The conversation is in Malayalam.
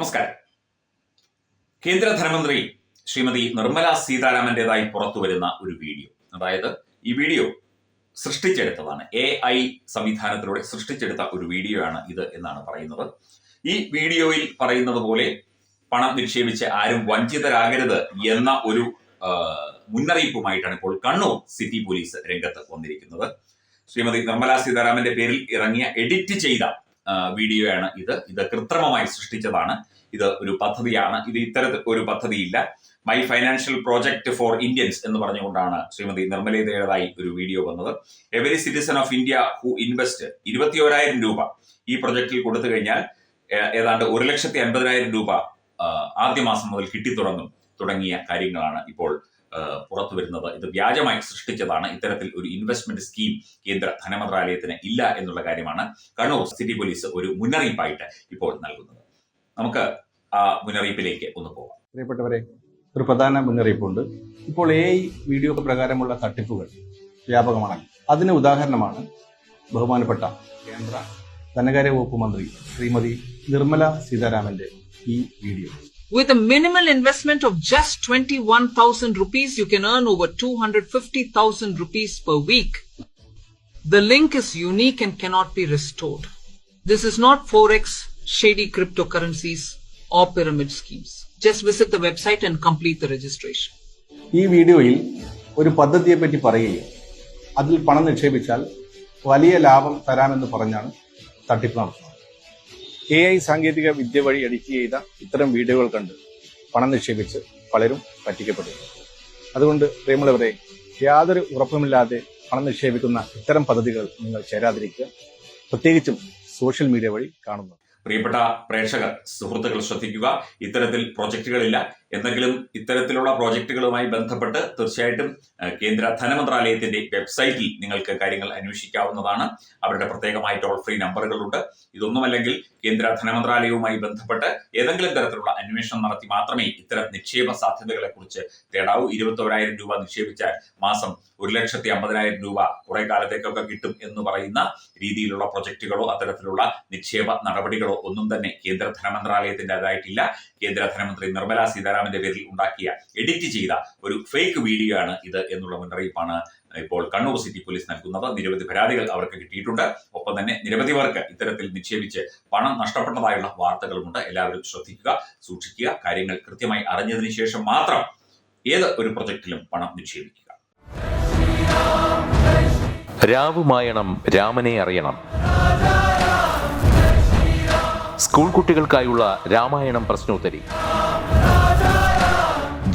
നമസ്കാരം. കേന്ദ്ര ധനമന്ത്രി ശ്രീമതി നിർമ്മല സീതാരാമന്റേതായി പുറത്തു വരുന്ന ഒരു വീഡിയോ. അതായത് ഈ വീഡിയോ സൃഷ്ടിച്ചെടുത്തതാണ്. എ ഐ സംവിധാനത്തിലൂടെ സൃഷ്ടിച്ചെടുത്ത ഒരു വീഡിയോ ആണ് ഇത് എന്നാണ് പറയുന്നത്. ഈ വീഡിയോയിൽ പറയുന്നത് പോലെ പണം നിക്ഷേപിച്ച് ആരും വഞ്ചിതരാകരുത് എന്ന ഒരു മുന്നറിയിപ്പുമായിട്ടാണ് ഇപ്പോൾ കണ്ണൂർ സിറ്റി പോലീസ് രംഗത്ത് വന്നിരിക്കുന്നത്. ശ്രീമതി നിർമ്മല സീതാരാമന്റെ പേരിൽ ഇറങ്ങിയ എഡിറ്റ് ചെയ്ത വീഡിയോയാണ് ഇത്. ഇത് കൃത്രിമമായി സൃഷ്ടിച്ചതാണ്. ഇത് ഒരു പദ്ധതിയാണ്. ഇത് ഇത്തരത്തിൽ ഒരു പദ്ധതിയില്ല. My financial project for Indians എന്ന് പറഞ്ഞുകൊണ്ടാണ് ശ്രീമതി നിർമ്മലയുടേതായി ഒരു വീഡിയോ വന്നത്. Every citizen of India who invest ഇരുപത്തിയോരായിരം രൂപ ഈ പ്രൊജക്റ്റിൽ കൊടുത്തു കഴിഞ്ഞാൽ ഏതാണ്ട് ഒരു ലക്ഷത്തി അൻപതിനായിരം രൂപ ആദ്യ മാസം മുതൽ കിട്ടിത്തുടങ്ങും. തുടങ്ങിയ കാര്യങ്ങളാണ് ഇപ്പോൾ പുറത്തു വരുന്നത്. ഇത് വ്യാജമായി സൃഷ്ടിച്ചതാണ്. ഇത്തരത്തിൽ ഒരു ഇൻവെസ്റ്റ്മെന്റ് സ്കീം കേന്ദ്ര ധനമന്ത്രാലയത്തിന് ഇല്ല എന്നുള്ള കാര്യമാണ് കണ്ണൂർ സിറ്റി പോലീസ് ഒരു മുന്നറിയിപ്പായിട്ട് ഇപ്പോൾ നൽകുന്നത്. നമുക്ക് ആ മുന്നറിയിപ്പിലേക്ക് ഒന്ന് പോകാം പ്രിയപ്പെട്ടവരെ ഒരു പ്രധാന മുന്നറിയിപ്പുണ്ട്. ഇപ്പോൾ എ വീഡിയോ പ്രകാരമുള്ള തട്ടിപ്പുകൾ വ്യാപകമാണ്. അതിന് ഉദാഹരണമാണ് ബഹുമാനപ്പെട്ട കേന്ദ്ര ധനകാര്യ വകുപ്പ് മന്ത്രി ശ്രീമതി നിർമ്മല സീതാരാമന്റെ ഈ video With a minimal investment of just 21,000 rupees, you can earn over 250,000 rupees per week. The link is unique and cannot be restored. This is not Forex, shady cryptocurrencies, or pyramid schemes. Just visit the website and complete the registration. ഈ വീഡിയോയിൽ ഒരു പദ്ധതിയെ പറ്റി പറയുകയും അതിൽ പണം നിക്ഷേപിച്ചാൽ വലിയ ലാഭം തരാമെന്ന് പറഞ്ഞാണ് തട്ടിപ്പ് നടത്തുന്നത് എ ഐ സാങ്കേതിക വിദ്യ വഴി എഡിറ്റ് ചെയ്ത ഇത്തരം വീഡിയോകൾ കണ്ട് പണം നിക്ഷേപിച്ച് പലരും പറ്റിക്കപ്പെടും അതുകൊണ്ട് പ്രിയമുള്ളവരെ യാതൊരു ഉറപ്പുമില്ലാതെ പണം നിക്ഷേപിക്കുന്ന ഇത്തരം പദ്ധതികൾ നിങ്ങൾ ചേരാതിരിക്കുക. പ്രത്യേകിച്ചും സോഷ്യൽ മീഡിയ വഴി കാണുന്നു പ്രിയപ്പെട്ട പ്രേക്ഷകർ സുഹൃത്തുക്കൾ ശ്രദ്ധിക്കുക ഇത്തരത്തിൽ പ്രോജക്റ്റുകളില്ല എന്തെങ്കിലും ഇത്തരത്തിലുള്ള പ്രോജക്റ്റുകളുമായി ബന്ധപ്പെട്ട് തീർച്ചയായിട്ടും കേന്ദ്ര ധനമന്ത്രാലയത്തിന്റെ വെബ്സൈറ്റിൽ നിങ്ങൾക്ക് കാര്യങ്ങൾ അന്വേഷിക്കാവുന്നതാണ്. അവരുടെ പ്രത്യേകമായി ടോൾ ഫ്രീ നമ്പറുകളുണ്ട്. ഇതൊന്നുമല്ലെങ്കിൽ കേന്ദ്ര ധനമന്ത്രാലയവുമായി ബന്ധപ്പെട്ട് ഏതെങ്കിലും തരത്തിലുള്ള അന്വേഷണം നടത്തി മാത്രമേ ഇത്തരം നിക്ഷേപ സാധ്യതകളെ കുറിച്ച് തേടാവൂ. ഇരുപത്തോരായിരം രൂപ നിക്ഷേപിച്ചാൽ മാസം ഒരു ലക്ഷത്തി അമ്പതിനായിരം രൂപ കുറെ കാലത്തേക്കൊക്കെ കിട്ടും എന്ന് പറയുന്ന രീതിയിലുള്ള പ്രൊജക്റ്റുകളോ അത്തരത്തിലുള്ള നിക്ഷേപ നടപടികളോ ഒന്നും തന്നെ കേന്ദ്ര ധനമന്ത്രാലയത്തിന്റെതായിട്ടില്ല. കേന്ദ്ര ധനമന്ത്രി നിർമ്മല സീതാരാമന്റെ പേരിൽ ഉണ്ടാക്കിയ എഡിറ്റ് ചെയ്ത ഒരു ഫേക്ക് വീഡിയോ ആണ് ഇത് എന്നുള്ള മുന്നറിയിപ്പാണ് ഇപ്പോൾ കണ്ണൂർ സിറ്റി പോലീസ് നൽകുന്നത്. നിരവധി പരാതികൾ അവർക്ക് കിട്ടിയിട്ടുണ്ട്. ഒപ്പം തന്നെ നിരവധി പേർക്ക് ഇത്തരത്തിൽ നിക്ഷേപിച്ച് പണം നഷ്ടപ്പെട്ടതായുള്ള വാർത്തകളുമുണ്ട്. എല്ലാവരും ശ്രദ്ധിക്കുക സൂക്ഷിക്കുക. കാര്യങ്ങൾ കൃത്യമായി അറിഞ്ഞതിന് ശേഷം മാത്രം ഏത് ഒരു പ്രൊജക്റ്റിലും പണം നിക്ഷേപിക്കുക. രാവുമായണം രാമനെ അറിയണം. സ്കൂൾ കുട്ടികൾക്കായുള്ള രാമായണം പ്രശ്നോത്തരി.